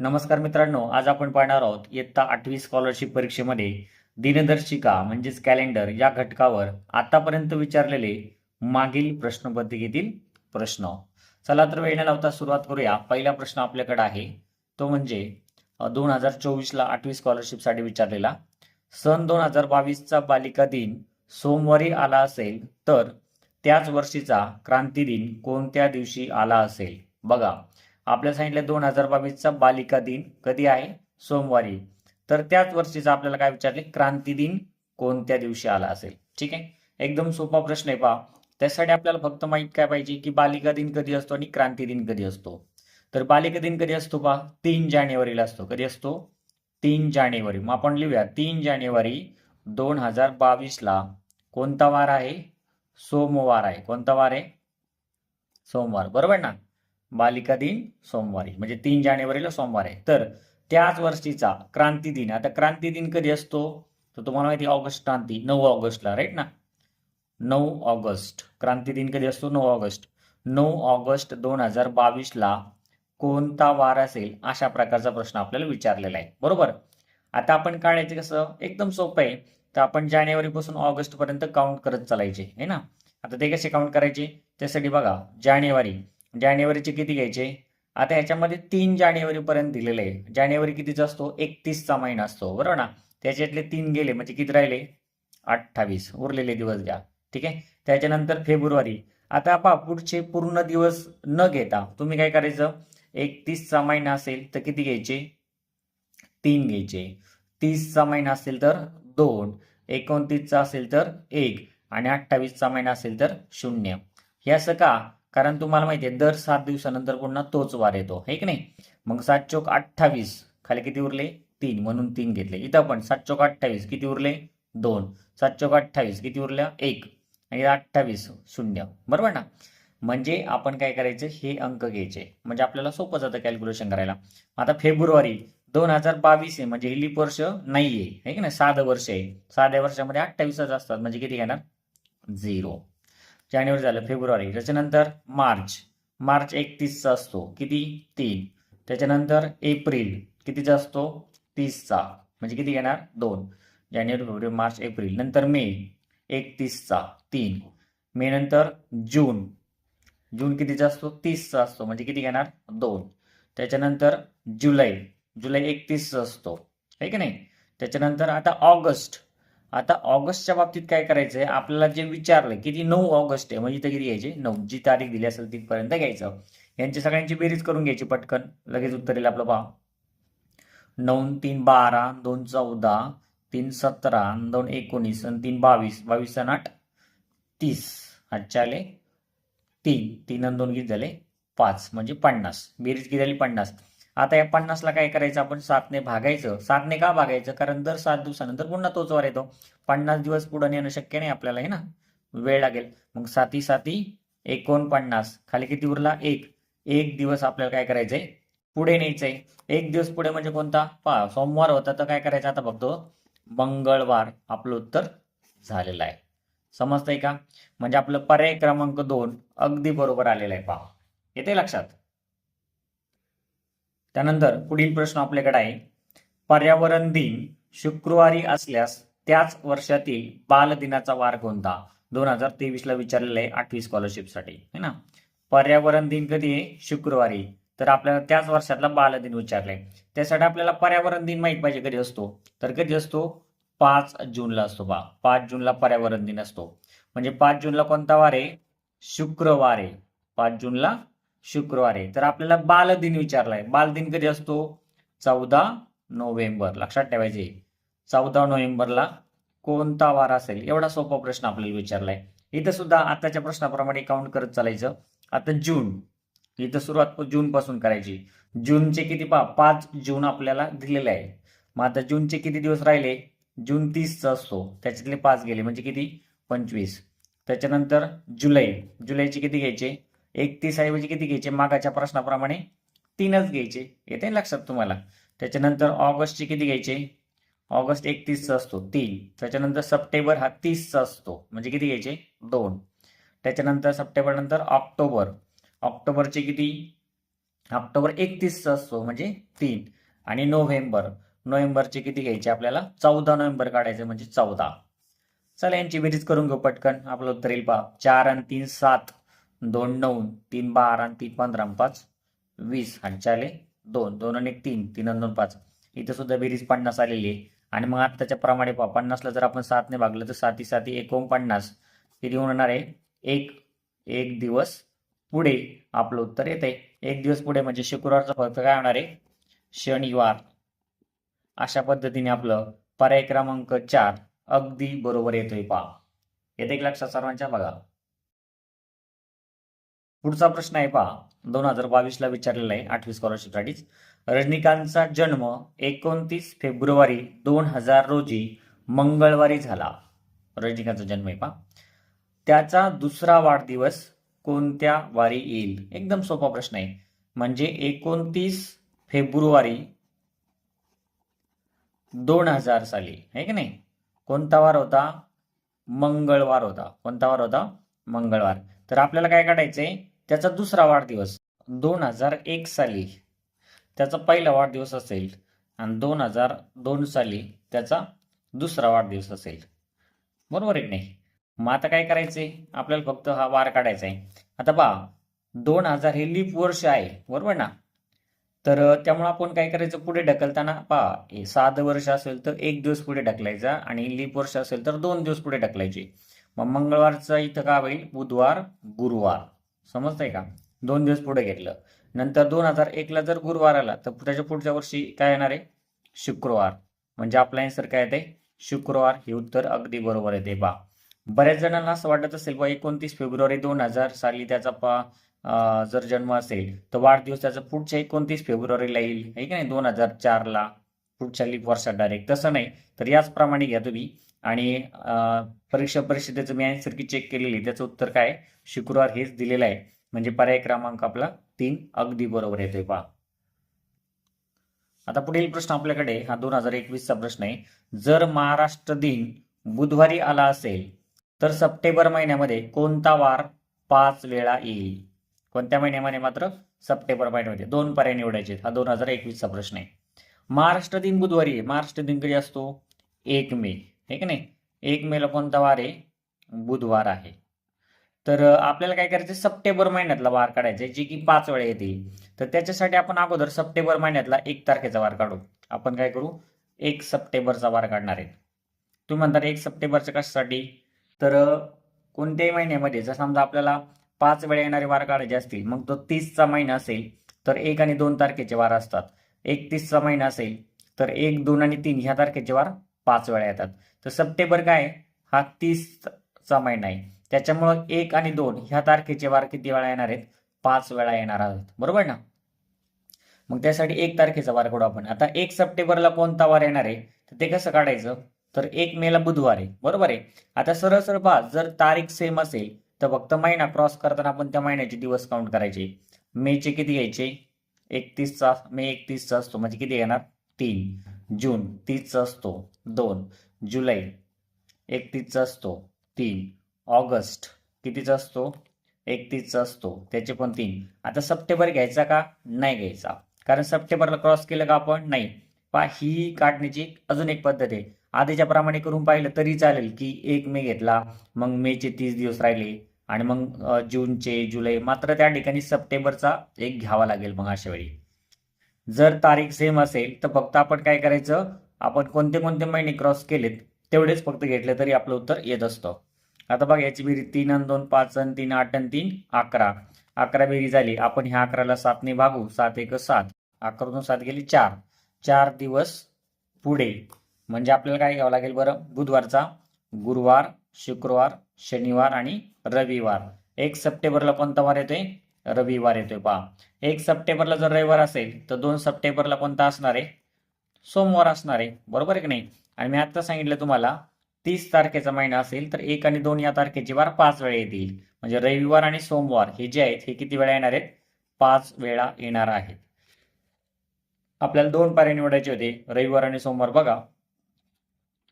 नमस्कार मित्रांनो आज आपण पाहणार आहोत इयत्ता आठवी स्कॉलरशिप परीक्षेमध्ये दिनदर्शिका म्हणजेच कॅलेंडर या घटकावर आतापर्यंत विचारलेले मागील प्रश्नपत्रिकेतील प्रश्न. चला तर वेळ न लावता सुरुवात करूया. पहिला प्रश्न आपल्याकडे आहे तो म्हणजे दोन हजार चोवीसला आठवी स्कॉलरशिपसाठी विचारलेला. सन दोन हजार बावीसचा बालिका दिन सोमवारी आला असेल तर त्याच वर्षीचा क्रांती दिन कोणत्या दिवशी आला असेल? बघा आपल्याला सांगितलं दोन हजार बावीसचा बालिका दिन कधी आहे? सोमवारी. तर त्याच वर्षीचा आपल्याला काय विचारले? क्रांती दिन कोणत्या दिवशी आला असेल? ठीक आहे? एकदम सोपा प्रश्न आहे पहा. त्यासाठी आपल्याला फक्त माहीत काय पाहिजे की बालिका दिन कधी असतो आणि क्रांती दिन कधी असतो? तर बालिका दिन कधी असतो पहा? तीन जानेवारीला असतो. कधी असतो? तीन जानेवारी. मग आपण लिहूया. तीन जानेवारी दोन हजार बावीसला कोणता वार आहे? सोमवार आहे. कोणता वार आहे? सोमवार. बरोबर ना? बालिका दिन सोमवारी म्हणजे तीन जानेवारीला सोमवार आहे. तर त्याच वर्षीचा क्रांती दिन आता क्रांती दिन कधी असतो? तर तुम्हाला माहिती ऑगस्ट क्रांती नऊ ऑगस्टला राईट ना? नऊ ऑगस्ट क्रांती दिन कधी असतो? नऊ ऑगस्ट. नऊ ऑगस्ट दोन हजार बावीसला कोणता वार असेल अशा प्रकारचा प्रश्न आपल्याला विचारलेला आहे. बरोबर? आता आपण काढायचे कसं? एकदम सोपं आहे. तर आपण जानेवारीपासून ऑगस्टपर्यंत काउंट करत चालायचे आहे ना? आता ते कसे काउंट करायचे? त्यासाठी बघा जानेवारी जानेवारीचे किती घ्यायचे? आता ह्याच्यामध्ये तीन जानेवारीपर्यंत दिलेलं दिलेले आहे. जानेवारी कितीचा असतो? एकतीसचा महिना असतो. बरोबर ना? त्याच्यातले तीन गेले म्हणजे किती राहिले? अठ्ठावीस. उरलेले दिवस घ्या. ठीक आहे? त्याच्यानंतर फेब्रुवारी. आता पहा पुढचे पूर्ण दिवस न घेता तुम्ही काय करायचं? एकतीसचा महिना असेल तर किती घ्यायचे? तीन घ्यायचे. तीसचा महिना असेल तर दोन. एकोणतीसचा असेल तर एक. आणि अठ्ठावीसचा महिना असेल तर शून्य. हे असं का कारण तुम्हाला माहिती आहे दर सात दिवसानंतर पुन्हा तोच वार येतो हे की नाही? मग सात चौक अठ्ठावीस खाली किती उरले? तीन म्हणून तीन घेतले. इथं पण सात चौक अठ्ठावीस किती उरले? दोन. सात चौक अठ्ठावीस किती उरल्या? एक. आणि अठ्ठावीस शून्य. बरोबर ना? म्हणजे आपण काय करायचं? हे अंक घ्यायचे. म्हणजे आपल्याला सोपं जातं कॅल्क्युलेशन करायला. आता फेब्रुवारी दोन हजार बावीस आहे म्हणजे ही लीप वर्ष नाहीये आहे की नाही? साधं वर्ष आहे. साध्या वर्षामध्ये अठ्ठावीसच असतात. म्हणजे किती घेणार? झिरो. जानेवारी झालं फेब्रुवारी. त्याच्यानंतर मार्च. मार्च एकतीसचा असतो. किती? तीन. त्याच्यानंतर एप्रिल कितीचा असतो? तीसचा. म्हणजे किती घेणार? दोन. जानेवारी फेब्रुवारी मार्च एप्रिल. नंतर मे एकतीसचा तीन. मे नंतर जून. जून कितीचा असतो? तीसचा असतो. म्हणजे किती घेणार? दोन. त्याच्यानंतर जुलै. जुलै एकतीसचा असतो. आहे की नाही? त्याच्यानंतर आता ऑगस्ट. आता ऑगस्टच्या बाबतीत काय करायचंय? आपल्याला जे विचारलंय किती नऊ ऑगस्ट आहे म्हणजे इथं किती घ्यायचे नऊ. जी तारीख दिली असेल तिथपर्यंत घ्यायचं. यांची सगळ्यांची बेरीज करून घ्यायची पटकन. लगेच उत्तर येईल आपलं पहा. नऊ तीन बारा दोन चौदा तीन सतरा दोन एकोणीस आणि तीन बावीस. बावीस आणि आठ तीस. आजच्या आले तीन. तीन आणि दोन किती झाले? पाच. म्हणजे पन्नास. बेरीज किती झाली? पन्नास. आता या पन्नासला काय करायचं? आपण सातने भागायचं. सातने का भागायचं? कारण दर सात दिवसानंतर पुन्हा तोच वार येतो. पन्नास दिवस पुढे नेणं शक्य नाही आपल्याला हे ना? वेळ लागेल. मग साती साती एकोणपन्नास. खाली किती उरला? एक. एक दिवस आपल्याला काय करायचंय? पुढे न्यायचंय. एक दिवस पुढे म्हणजे कोणता? पा सोमवार होता तर काय करायचं आता बघतो. मंगळवार. आपलं उत्तर झालेलं आहे. समजतंय का? म्हणजे आपलं पर्याय क्रमांक दोन अगदी बरोबर आलेलं आहे. पहा. येते लक्षात? त्यानंतर पुढील प्रश्न आपल्याकडे आहे. पर्यावरण दिन शुक्रवारी असल्यास त्याच वर्षातील बालदिनाचा वार कोणता? दोन हजार तेवीस ला विचारलेलं आहे आठवी स्कॉलरशिपसाठी है ना? पर्यावरण दिन कधी आहे? शुक्रवारी. तर आपल्याला त्याच वर्षातला बाल दिन विचारलाय. त्यासाठी आपल्याला पर्यावरण दिन माहीत पाहिजे कधी असतो? तर कधी असतो? पाच जूनला असतो बा. पाच जूनला पर्यावरण दिन असतो. म्हणजे पाच जूनला कोणता वार आहे? शुक्रवार आहे. पाच जूनला शुक्रवार आहे. तर आपल्याला बालदिन विचारलाय. बालदिन कधी असतो? चौदा नोव्हेंबर. लक्षात ठेवायचे. चौदा नोव्हेंबरला कोणता वार असेल? एवढा सोपा प्रश्न आपल्याला विचारलाय. इथं सुद्धा आताच्या प्रश्नाप्रमाणे काउंट करत चालायचं. आता जून. इथं सुरुवात जून पासून करायची. जूनचे किती पा पाच जून आपल्याला दिलेले आहे. मग आता जूनचे किती दिवस राहिले? जून तीसचा असतो. त्याच्यातले पाच गेले. म्हणजे किती? पंचवीस. त्याच्यानंतर जुलै. जुलैचे किती घ्यायचे? एकतीस ऐवजी किती घ्यायचे? मागाच्या प्रश्नाप्रमाणे तीनच घ्यायचे. येते लक्षात तुम्हाला? त्याच्यानंतर ऑगस्टचे किती घ्यायचे? ऑगस्ट एकतीसचा असतो तीन. त्याच्यानंतर सप्टेंबर हा तीसचा असतो. म्हणजे किती घ्यायचे? दोन. त्याच्यानंतर सप्टेंबर नंतर ऑक्टोबर. ऑक्टोबरचे किती? ऑक्टोबर एकतीसचा असतो म्हणजे तीन. आणि नोव्हेंबर. नोव्हेंबरचे किती घ्यायचे? आपल्याला चौदा नोव्हेंबर काढायचे म्हणजे चौदा. चला यांची बेरीज करून घेऊ पटकन. आपलं उत्तर येईल पहा. चार आणि तीन सात. दोन नऊ तीन बारा आणि तीन पंधरा आणि पाच. वीस आणि दोन दोन आणि एक तीन तीन आणि दोन पाच. इथं सुद्धा बेरीज पन्नास आलेली आहे. आणि मग आत्ताच्या प्रमाणे पहा पन्नासला जर आपण सातने भागलं तर साती साती एकोणपन्नास किती होणार आहे? एक एक दिवस पुढे आपलं उत्तर येते एक दिवस पुढे म्हणजे शुक्रवारचा फक्त काय होणार आहे? शनिवार. अशा पद्धतीने आपलं पर्याय क्रमांक चार अगदी बरोबर येतोय पहा. येते एक लक्षात सर्वांच्या? बघा. पुढचा प्रश्न आहे पहा. दोन हजार बावीसला विचारलेला आहे आठवी स्कॉलरशिपसाठीच रजनीकांतचा जन्म एकोणतीस फेब्रुवारी दोन हजार रोजी मंगळवारी झाला. रजनीकांतचा जन्म आहे पहा. त्याचा दुसरा वाढदिवस कोणत्या वारी येईल? एकदम सोपा प्रश्न आहे. म्हणजे एकोणतीस फेब्रुवारी दोन हजार साली. आहे की नाही? कोणता वार होता? मंगळवार होता. कोणता वार होता? मंगळवार. तर आपल्याला काय काढायचं आहे त्याचा दुसरा वाढदिवस दोन हजार एक साली. त्याचा पहिला वाढदिवस असेल आणि दोन हजार दोन साली त्याचा दुसरा वाढदिवस असेल. बरोबर आहे नाही? मग आता काय करायचंय? आपल्याला फक्त हा वार काढायचा आहे आता पहा दोन हजार हे लीप वर्ष आहे बरोबर ना? तर त्यामुळे आपण काय करायचं? पुढे ढकलताना पहा हे साधं वर्ष असेल तर एक दिवस पुढे ढकलायचा आणि लीप वर्ष असेल तर दोन दिवस पुढे ढकलायचे. मग मंगळवारचं इथं काय होईल? बुधवार गुरुवार. समजतंय का? दोन दिवस पुढे घेतलं. नंतर दोन हजार एकला जर गुरुवार आला तर त्याच्या पुढच्या वर्षी काय येणार आहे? शुक्रवार. म्हणजे आपला आन्सर काय येते शुक्रवार हे उत्तर अगदी बरोबर येते बा बऱ्याच जणांना असं वाटत असेल बा एकोणतीस फेब्रुवारी दोन हजार साली त्याचा पा जर जन्म असेल तर वाढदिवस त्याचा पुढच्या एकोणतीस फेब्रुवारीला येईल. आहे की नाही? दोन हजार चारला. पुढच्या लीप वर्षात डायरेक्ट तसं नाही तर याचप्रमाणे घ्या तुम्ही. आणि परीक्षा परिषदेचं मी आन्सर की चेक केलेली त्याचं उत्तर काय शुक्रवार हेच दिलेलं आहे. म्हणजे पर्याय क्रमांक आपला तीन अगदी बरोबर येतोय पहा. आता पुढील प्रश्न आपल्याकडे हा दोन हजार एकवीसचा प्रश्न आहे. जर महाराष्ट्र दिन बुधवारी आला असेल तर सप्टेंबर महिन्यामध्ये कोणता वार पाच वेळा येईल? कोणत्या महिन्यामध्ये मात्र? सप्टेंबर महिन्यामध्ये. दोन पर्याय निवडायचे हा दोन हजार एकवीसचा प्रश्न आहे. महाराष्ट्र दिन बुधवारी आहे. महाराष्ट्र दिन कधी असतो? एक मे. हे की नाही? एक मेला कोणता वार आहे? बुधवार आहे. तर आपल्याला काय करायचं सप्टेंबर महिन्यातला वार काढायचा आहे, जे की पाच वेळा येते. तर त्याच्यासाठी आपण अगोदर सप्टेंबर महिन्यातला एक तारखेचा वार काढू. आपण काय करू? एक सप्टेंबरचा वार काढणार आहे. तुम्ही म्हणतात एक सप्टेंबरच्या कशासाठी? तर कोणत्याही महिन्यामध्ये जर समजा आपल्याला पाच वेळा येणारे वार काढायचे असतील मग तो तीसचा महिना असेल तर एक आणि दोन तारखेचे वार असतात. एकतीसचा महिना असेल तर एक दोन आणि तीन ह्या तारखेचे वार पाच वेळा येतात. तर सप्टेंबर काय हा तीसचा महिना आहे. त्याच्यामुळं एक आणि दोन ह्या तारखेचे वार किती वेळा येणार आहेत? पाच वेळा येणार आहेत. बरोबर ना? मग त्यासाठी एक तारखेचा वार काढू आपण. आता एक सप्टेंबरला कोणता वार येणार आहे? तर ते कसं काढायचं? तर एक मेला बुधवार आहे. बरोबर आहे? आता सरळ सरळ पहा जर तारीख सेम असेल तर फक्त महिना क्रॉस करताना आपण त्या महिन्याचे दिवस काउंट करायचे. मेचे किती घ्यायचे एकतीसचा मे एकतीसचा असतो. म्हणजे किती येणार? तीन. जून तीसचा असतो. दोन. जुलै एकतीसचा असतो. तीन. ऑगस्ट कितीचा असतो? एकतीसचा असतो. त्याचे पण तीन. आता सप्टेंबर घ्यायचा का? नाही घ्यायचा. कारण सप्टेंबरला क्रॉस केलं का आपण? नाही. पहा ही काढण्याची अजून एक पद्धत आहे. आधीच्या प्रमाणे करून पाहिलं तरी चालेल की एक मे घेतला मग मेचे तीस दिवस राहिले. आणि मग जूनचे जुलै मात्र त्या ठिकाणी सप्टेंबरचा एक घ्यावा लागेल मग अशा वेळी. जर तारीख सेम असेल तर फक्त आपण काय करायचं आपण कोणते कोणते महिने क्रॉस केलेत तेवढेच फक्त घेतले तरी आपलं उत्तर येत असतं. आता बघा याची बेरीज तीन आणि दोन पाच आणि तीन आठ आणि तीन अकरा. अकरा बेरी झाली आपण ह्या अकराला सातने भागू सात एक सात. अकरातून सात गेली चार. चार दिवस पुढे. म्हणजे आपल्याला काय घ्यावं लागेल बरं? बुधवारचा गुरुवार शुक्रवार शनिवार आणि रविवार. एक सप्टेंबरला कोणता वार येतोय? रविवार येतोय. पहा. एक सप्टेंबरला जर रविवार असेल तर दोन सप्टेंबरला कोणता असणार आहे? सोमवार असणार आहे. बरोबर आहे की नाही? आणि मी आता सांगितलं तुम्हाला तीस तारखेचा महिना असेल तर एक आणि दोन या तारखेचे वार पाच वेळा येतील. म्हणजे रविवार आणि सोमवार हे जे आहेत हे किती वेळा येणार आहेत? पाच वेळा येणार आहेत. आपल्याला दोन पर्याय निवडायचे होते. रविवार आणि सोमवार बघा.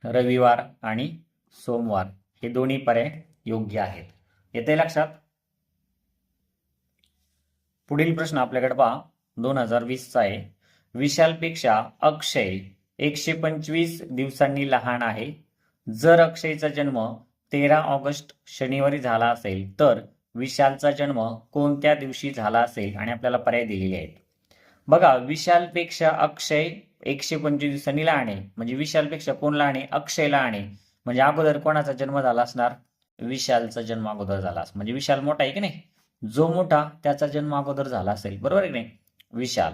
रविवार आणि सोमवार. हे दोन्ही पर्याय योग्य आहेत. येते लक्षात? पुढील प्रश्न आपल्याकडे पहा. दोन हजार वीसचा आहे. विशालपेक्षा अक्षय एकशे पंचवीस दिवसांनी लहान आहे. जर अक्षयचा जन्म तेरा ऑगस्ट शनिवारी झाला असेल तर विशालचा जन्म कोणत्या दिवशी झाला असेल आणि आपल्याला पर्याय दिलेले आहेत. बघा विशालपेक्षा अक्षय एकशे पंचवीस दिवसांनी लहान आहे. म्हणजे विशालपेक्षा कोण लहान आहे? अक्षय लहान आहे. म्हणजे अगोदर कोणाचा जन्म झाला असणार? विशालचा जन्म अगोदर झाला असेल म्हणजे विशाल मोठा आहे की नाही? जो मोठा त्याचा जन्म अगोदर झाला असेल. बरोबर आहे की नाही? विशाल.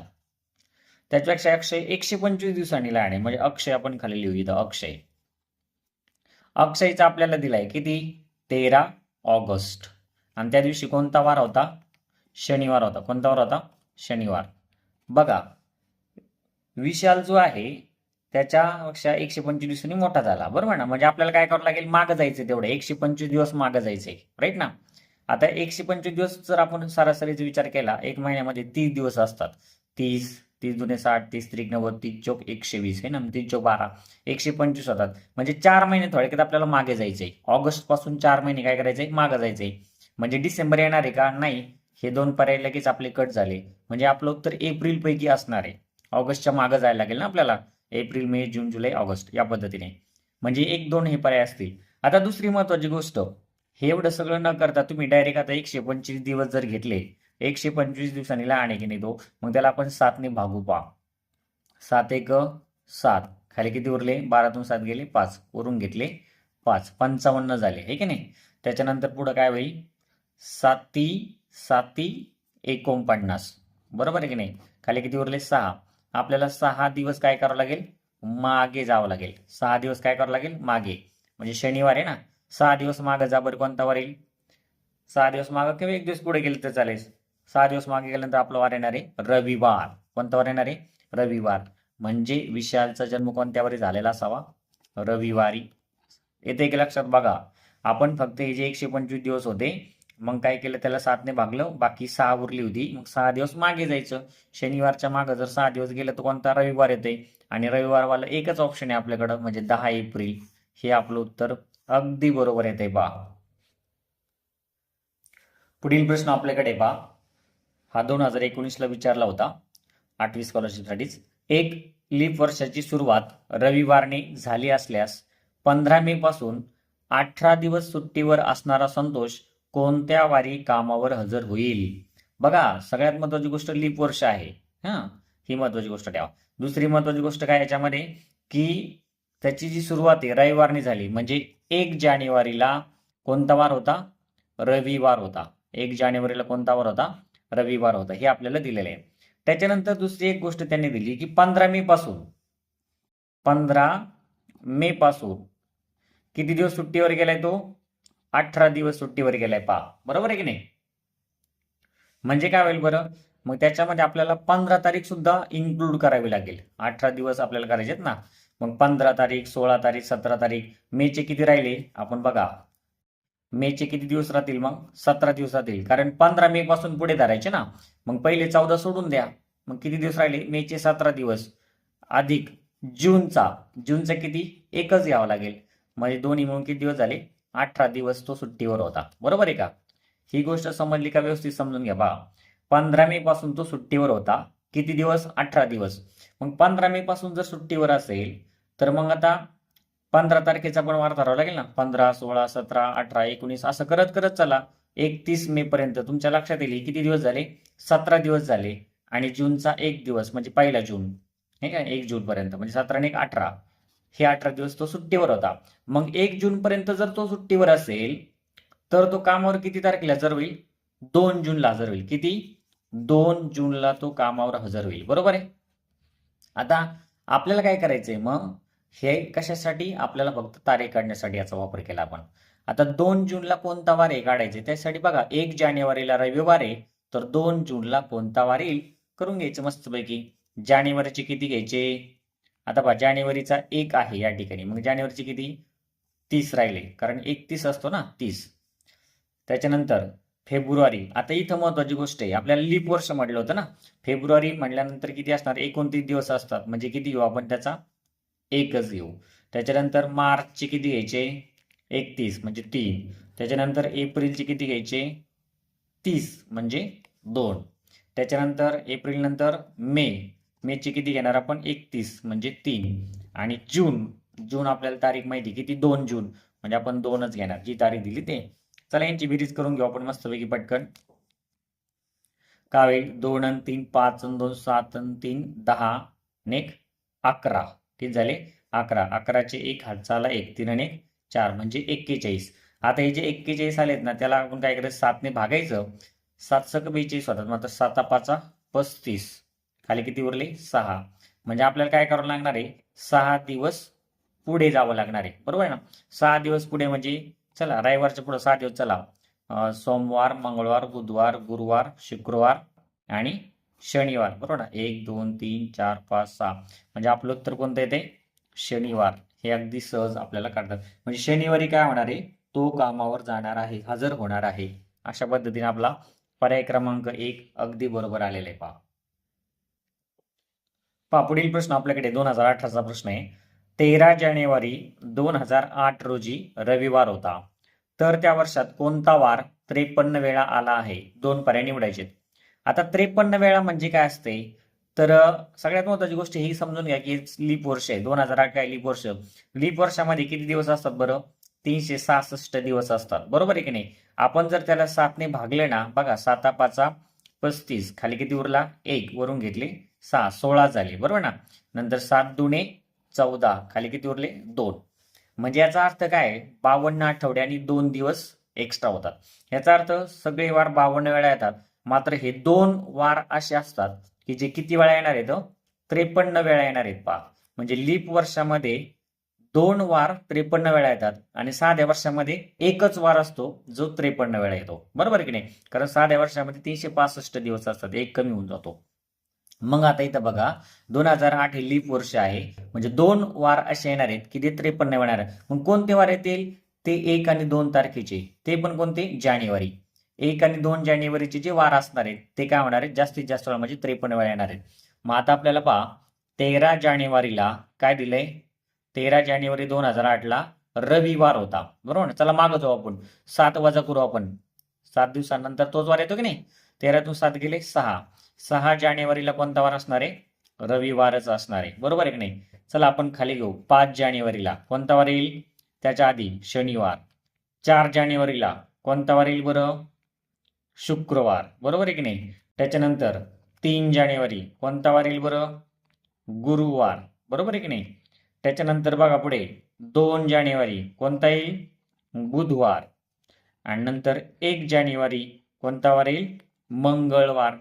त्याच्यापेक्षा अक्षय एकशे पंचवीस दिवसांनी लहान आहे. म्हणजे अक्षय आपण खाली लिहू इथं अक्षय. अक्षयचा आपल्याला दिलाय किती? तेरा ऑगस्ट. आणि त्या दिवशी कोणता वार होता? शनिवार होता. कोणता वार होता? शनिवार. बघा. विशाल जो आहे त्याच्यापेक्षा एकशे पंचवीस दिवसांनी मोठा झाला. बरोबर ना? म्हणजे आपल्याला काय करावं लागेल? मागं जायचं तेवढं. एकशे पंचवीस दिवस मागं जायचंय. राईट ना? आता एकशे पंचवीस दिवस जर आपण सरासरीचा विचार केला एक महिन्यामध्ये तीस दिवस असतात. तीस तीस जुने साठ तीस त्रिक नव्वद तीस चौक एकशे वीस. आहे ना? तीन चौक बारा. एकशे पंचवीस होतात. म्हणजे चार महिने थोडक्यात आपल्याला मागे जायचंय. ऑगस्टपासून चार महिने काय करायचंय? मागे जायचंय. म्हणजे डिसेंबर येणार आहे का? नाही. हे दोन पर्याय लगेच आपले कट झाले. म्हणजे आपलं उत्तर एप्रिल पैकी असणार आहे. ऑगस्टच्या मागे जायला लागेल ना आपल्याला? एप्रिल मे जून जुलै ऑगस्ट या पद्धतीने. म्हणजे एक दोन हे पर्याय असतील. आता दुसरी महत्वाची गोष्ट हे एवढं सगळं न करता तुम्ही डायरेक्ट आता एकशे पंचवीस दिवस जर घेतले एकशे पंचवीस दिवसांनी लहान आहे की नाही तो मग त्याला आपण सातने भागू पा सात एक सात. खाली किती उरले? बारातून सात गेले पाच. वरून घेतले पाच. पंचावन्न झाले हे की नाही? त्याच्यानंतर पुढं काय होईल? साती साती एकोणपन्नास. बरोबर आहे की नाही? खाली किती उरले? सहा. आपल्याला सहा दिवस काय करावं लागेल? मागे जावं लागेल. सहा दिवस काय करावं लागेल? मागे. म्हणजे शनिवार आहे ना? सहा दिवस मागं जा बरं कोणता वार येईल? सहा दिवस मागं किंवा एक दिवस पुढे गेले तर चालेल. सहा दिवस मागे गेल्यानंतर आपला वार येणार आहे रविवार. कोणता वार येणार आहे? रविवार. म्हणजे विशालचा जन्म कोणत्या वारी झालेला असावा? रविवारी. येते की लक्षात बघा. आपण फक्त हे जे एकशे पंचवीस दिवस होते मग काय केलं त्याला सातने भागलं बाकी सहा उरली होती. मग सहा दिवस मागे जायचं. शनिवारच्या मागं जर सहा दिवस गेलं तर कोणता रविवार येतोय? आणि रविवारवाला एकच ऑप्शन आहे आपल्याकडं म्हणजे दहा एप्रिल. हे आपलं उत्तर अगदी बरोबर येते बा. पुढील प्रश्न आपल्याकडे बा. हा दोन हजार एकोणीसला विचारला होता आठवी स्कॉलरशिपसाठीच एक लीप वर्षाची सुरुवात रविवारने झाली असल्यास पंधरा मे पासून अठरा दिवस सुट्टीवर असणारा संतोष कोणत्या वारी कामावर हजर होईल? बघा सगळ्यात महत्वाची गोष्ट लीप वर्ष आहे. हा? ही महत्वाची गोष्ट ठेवा. दुसरी महत्वाची गोष्ट काय याच्यामध्ये? की त्याची जी सुरुवात आहे रविवारने झाली. म्हणजे एक जानेवारीला कोणता वार होता? रविवार होता. एक जानेवारीला कोणता वार होता? रविवार होता. हे आपल्याला दिलेलं आहे. त्याच्यानंतर दुसरी एक गोष्ट त्यांनी दिली की पंधरा मे पासून. पंधरा मे पासून. किती दिवस सुट्टीवर गेलाय तो? अठरा दिवस सुट्टीवर गेलाय पहा. बरोबर आहे की नाही? म्हणजे काय होईल बरं? मग त्याच्यामध्ये आपल्याला पंधरा तारीख सुद्धा इन्क्लूड करावी लागेल. अठरा दिवस आपल्याला करायचे ना. मग पंधरा तारीख सोळा तारीख सतरा तारीख मेचे किती राहिले? आपण बघा. मेचे किती दिवस राहतील मग? सतरा दिवस राहतील. कारण पंधरा मे पासून पुढे धरायचे ना. मग पहिले चौदा सोडून द्या. मग किती दिवस राहिले? मेचे सतरा दिवस. अधिक जूनचा. जूनचा किती? एकच यावं लागेल. म्हणजे दोन्ही मिळून किती दिवस झाले? अठरा दिवस तो सुट्टीवर होता. बरोबर आहे का? ही गोष्ट समजली का व्यवस्थित समजून घ्या बा. पंधरा मे पासून तो सुट्टीवर होता. किती दिवस? अठरा दिवस. मग पंधरा मे पासून जर सुट्टीवर असेल तर मग आता पंधरा तारखेचा पण वार धरावा लागेल ना. पंधरा सोळा सतरा अठरा एकोणीस असं करत करत चला. एकतीस मे पर्यंत तुमच्या लक्षात येईल किती दिवस झाले? सतरा दिवस झाले. आणि जूनचा एक दिवस म्हणजे पहिला जून. ठीक आहे एक जून पर्यंत म्हणजे सतरा आणि एक अठरा. हे अठरा दिवस तो सुट्टीवर होता. मग एक जून पर्यंत जर तो सुट्टीवर असेल तर तो कामावर किती तारखेला हजर होईल? दोन जूनला हजर होईल. किती? दोन जूनला तो कामावर हजर होईल. बरोबर आहे? आता आपल्याला काय करायचंय मग? हे कशासाठी? आपल्याला फक्त तारीख काढण्यासाठी याचा वापर केला आपण. आता दोन जूनला कोणता वार आहे काढायचे? त्यासाठी बघा एक जानेवारीला रविवार आहे तर दोन जूनला कोणता वार येईल? करून घ्यायचं मस्तपैकी. जानेवारीचे किती घ्यायचे? आता पहा जानेवारीचा एक आहे या ठिकाणी. मग जानेवारीची किती? तीस राहिले. कारण एकतीस असतो ना तीस. त्याच्यानंतर फेब्रुवारी. आता इथं महत्वाची गोष्ट आहे. आपल्याला लीप वर्ष म्हटलं होतं ना. फेब्रुवारी म्हटल्यानंतर किती असणार? एकोणतीस दिवस असतात. म्हणजे किती घेऊ आपण त्याचा? एकच घेऊ. त्याच्यानंतर मार्चचे किती घ्यायचे? एकतीस म्हणजे तीन. त्याच्यानंतर एप्रिलचे किती घ्यायचे? तीस म्हणजे दोन. त्याच्यानंतर एप्रिल नंतर मे. मेची किती घेणार आपण? एकतीस म्हणजे तीन. आणि जून जून आपल्याला तारीख माहिती किती? दोन जून. म्हणजे आपण दोनच घेणार. जी तारीख दिली ते. चला यांची बेरीज करून घेऊ आपण मस्तपैकी पटकन. काय होईल दोन आणि तीन पाच आणि दोन सात आणि तीन दहा नेक एक अकरा. किती झाले? अकरा. अकराचे एक हातचाला एक. तीन आणि एक चार. म्हणजे एक्केचाळीस. आता हे जे एक्केचाळीस आलेत ना त्याला आपण काय करायचं? सातने भागायचं. सात सक बेचाळीस होतात. मग आता साता पाचा पस्तीस. खाली किती उरले? सहा. म्हणजे आपल्याला काय करावं लागणार आहे? सहा दिवस पुढे जावं लागणार आहे. बरोबर आहे ना? सहा दिवस पुढे म्हणजे चला रविवारच्या पुढे सहा दिवस चला. सोमवार मंगळवार बुधवार गुरुवार शुक्रवार आणि शनिवार. बरोबर ना? एक दोन तीन चार पाच सहा. म्हणजे आपलं उत्तर कोणतं येते? शनिवार. हे अगदी सहज आपल्याला काढतात म्हणजे शनिवारी काय होणार आहे? तो कामावर जाणार आहे हजर होणार आहे. अशा पद्धतीने आपला पर्याय क्रमांक एक अगदी बरोबर आलेला आहे. पहा. पहा पुढील प्रश्न आपल्याकडे दोन हजार अठराचा प्रश्न आहे. तेरा जानेवारी दोन हजार आठ रोजी रविवार होता. तर त्या वर्षात कोणता वार त्रेपन्न वेळा आला आहे? दोन पर्याय निवडायचे आता त्रेपन्न वेळा म्हणजे काय असते? तर सगळ्यात महत्वाची गोष्ट ही समजून घ्या की लीप वर्ष आहे. दोन हजार आठ काय लीप वर्ष? लीप वर्षामध्ये किती दिवस असतात बरं? तीनशे सहासष्ट दिवस असतात. बरोबर आहे की नाही? आपण जर त्याला सातने भागले ना बघा साता पाचा पस्तीस. खाली किती उरला? एक. वरून घेतले. सहा सोळा झाले. बरोबर ना? नंतर सात दुणे चौदा. खाली किती उरले? दोन. म्हणजे याचा अर्थ काय? बावन्न आठवडे आणि दोन दिवस एक्स्ट्रा होतात. याचा अर्थ सगळे वार बावन्न वेळा येतात. मात्र हे दोन वार असे असतात की जे किती वेळा येणार आहेत? त्रेपन्न वेळा येणार आहेत. पहा. म्हणजे लीप वर्षामध्ये दोन वार त्रेपन्न वेळा येतात आणि साध्या वर्षामध्ये एकच वार असतो जो त्रेपन्न वेळा येतो. बरोबर की नाही? कारण साध्या वर्षामध्ये तीनशे पासष्ट दिवस असतात. एक कमी होऊन जातो. मग आता इथं बघा दोन हजार आठ हे लीप वर्ष आहे. म्हणजे दोन वार असे येणार आहेत की ते त्रेपन्न येणार आहेत. मग कोणते वार येतील? ते एक आणि दोन तारखेचे. ते पण कोणते? जानेवारी. एक आणि दोन जानेवारीचे जे वार असणार आहेत ते काय होणार आहेत? जास्तीत जास्त वेळा म्हणजे त्रेपन्न वेळा येणार आहेत. मग आता आपल्याला पहा तेरा जानेवारीला काय दिलंय? तेरा जानेवारी दोन हजार आठला रविवार होता. बरोबर? चला मागं जाऊ आपण. सात वजा करू आपण. सात दिवसानंतर तोच वार येतो की नाही? तेरातून सात गेले सहा. सहा जानेवारीला कोणता वार असणार आहे? रविवारच असणार आहे. बरोबर आहे की नाही? चला आपण खाली घेऊ. पाच जानेवारीला कोणता वार येईल? त्याच्या आधी शनिवार. चार जानेवारीला कोणता वार येईल बरं? शुक्रवार. बरोबर आहे की नाही? त्याच्यानंतर तीन जानेवारी कोणता वार येईल बरं? गुरुवार. बरोबर आहे की नाही? त्याच्यानंतर बघा पुढे. दोन जानेवारी कोणता येईल? बुधवार. आणि नंतर एक जानेवारी कोणता वार येईल? मंगळवार.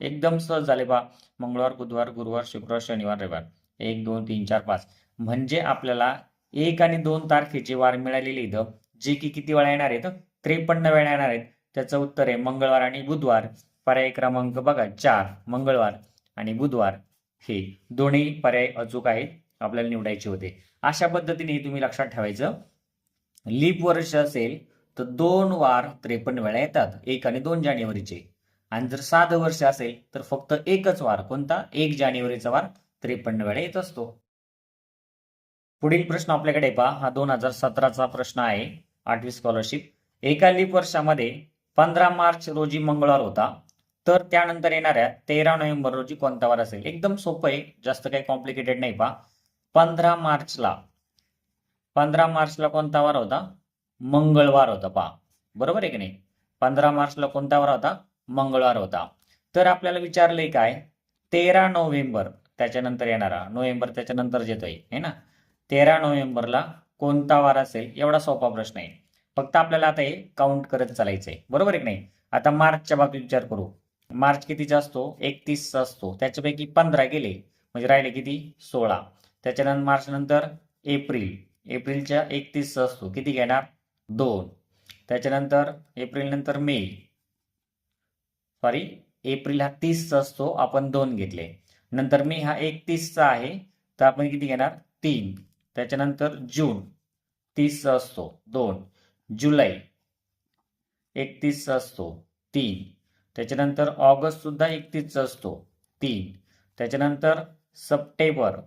एकदम सहज झाले बा मंगळवार बुधवार गुरुवार शुक्रवार शनिवार रविवार. एक दोन तीन चार पाच. म्हणजे आपल्याला एक आणि दोन तारखेचे वार मिळालेले इथं. जे की किती वेळा येणार आहेत त्रेपन्न वेळा येणार आहेत. त्याचं उत्तर आहे मंगळवार आणि बुधवार. पर्याय क्रमांक बघा चार. मंगळवार आणि बुधवार हे दोन्ही पर्याय अचूक आहेत. आपल्याला निवडायचे होते. अशा पद्धतीने तुम्ही लक्षात ठेवायचं. लीप वर्ष असेल तर दोन वार त्रेपन्न वेळा येतात. एक आणि दोन जानेवारीचे. आणि जर साधं वर्ष असेल तर फक्त एकच वार कोणता? एक जानेवारीचा वार त्रेपन्न वेळा येत असतो. पुढील प्रश्न आपल्याकडे पहा. हा दोन हजार सतराचा प्रश्न आहे. आठवी स्कॉलरशिप एका लीप वर्षामध्ये पंधरा मार्च रोजी मंगळवार होता. तर त्यानंतर येणाऱ्या तेरा नोव्हेंबर रोजी कोणता वार असेल? एकदम सोपं आहे. जास्त काही कॉम्प्लिकेटेड नाही पहा. पंधरा मार्चला. पंधरा मार्चला कोणता वार होता? मंगळवार होता पहा. बरोबर आहे की नाही? पंधरा मार्चला कोणता वार होता? मंगळवार होता. तर आपल्याला विचारलंय काय? तेरा नोव्हेंबर त्याच्यानंतर येणारा. नोव्हेंबर त्याच्यानंतर येतोय है ना? तेरा नोव्हेंबरला कोणता वार असेल एवढा सोपा प्रश्न आहे. फक्त आपल्याला आता हे काउंट करत चालायचंय. बरोबर आहे की नाही? आता मार्चच्या बाबतीत विचार करू. मार्च कितीचा असतो? एकतीसचा असतो. त्याच्यापैकी पंधरा गेले. म्हणजे राहिले किती? सोळा. त्याच्यानंतर मार्च नंतर एप्रिल. एप्रिलच्या एकतीसचा असतो. किती घेणार? दोन. त्याच्यानंतर एप्रिल नंतर मे. सॉरी एप्रिल हा तीसचा असतो आपण दोन घेतले. नंतर मे हा एकतीसचा आहे तर आपण किती घेणार? तीन. त्याच्यानंतर जून तीसचा असतो दोन. जुलै एकतीसचा असतो तीन. त्याच्यानंतर ऑगस्ट सुद्धा एकतीसचा असतो तीन. त्याच्यानंतर सप्टेंबर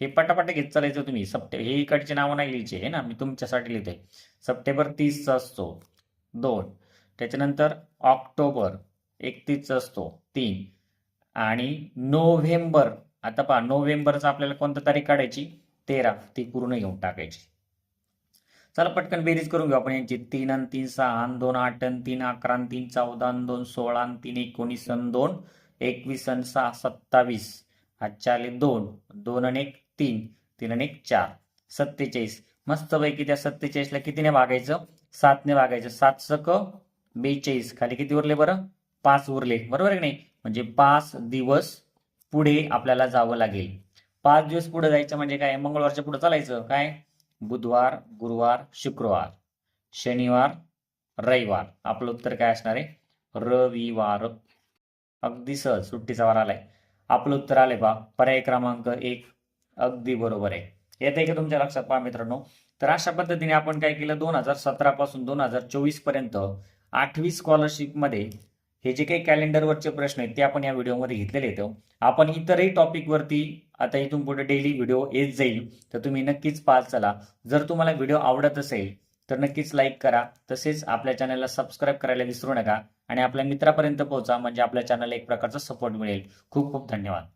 हे पटापट घेत चालायचं तुम्ही. सप्टे हे इकडचे नावं नाही लिहायचे हे ना? मी तुमच्यासाठी लिहिते सप्टेंबर तीसचा असतो दोन. त्याच्यानंतर ऑक्टोबर एकतीस असतो तीन. आणि नोव्हेंबर आता पहा नोव्हेंबरचा आपल्याला कोणती तारीख काढायची? तेरा. ती पूर्ण घेऊन टाकायची. चला पटकन बेरीज करून घेऊ आपण यांची. तीन आणि तीन सहा आणि दोन आठ आणि तीन अकरा आणि तीन चौदा आणि दोन सोळा आणि तीन एकोणीस आणि दोन एकवीस आणि सहा सत्तावीस. हा आले दोन. दोन आणि एक तीन. तीन आणि एक चार. सत्तेचाळीस. मस्तपैकी त्या सत्तेचाळीसला कितीने भागायचं? सातने भागायचं. सात सक बेचाळीस. खाली किती उरले बरं? पाच उरले. बरोबर आहे की नाही? म्हणजे पाच दिवस पुढे आपल्याला जावं लागेल. पाच दिवस पुढे जायचं म्हणजे काय? मंगळवारच्या पुढे चालायचं. काय? बुधवार गुरुवार शुक्रवार. शनिवार रविवार. आपलं उत्तर काय असणार आहे? रविवार. अगदी सहज सुट्टीचा वार आलाय. आपलं उत्तर आलंय बा पर्याय क्रमांक एक. अगदी बरोबर आहे. येत आहे का तुमच्या लक्षात पहा मित्रांनो? तर अशा पद्धतीने आपण काय केलं? दोन हजार सतरा पासून दोन हजार चोवीसपर्यंत आठवी स्कॉलरशिपमध्ये हे जे काही कॅलेंडरवरचे प्रश्न आहेत ते आपण या व्हिडिओमध्ये घेतलेले आहेत. आपण इतरही टॉपिकवरती आता इथून पुढे डेली व्हिडिओ येत जाईल तर तुम्ही नक्कीच पाहत चला. जर तुम्हाला व्हिडिओ आवडत असेल तर नक्कीच लाईक करा. तसेच आपल्या चॅनलला सबस्क्राईब करायला विसरू नका. आणि आपल्या मित्रापर्यंत पोहोचा म्हणजे आपल्या चॅनलला एक प्रकारचा सपोर्ट मिळेल. खूप खूप धन्यवाद.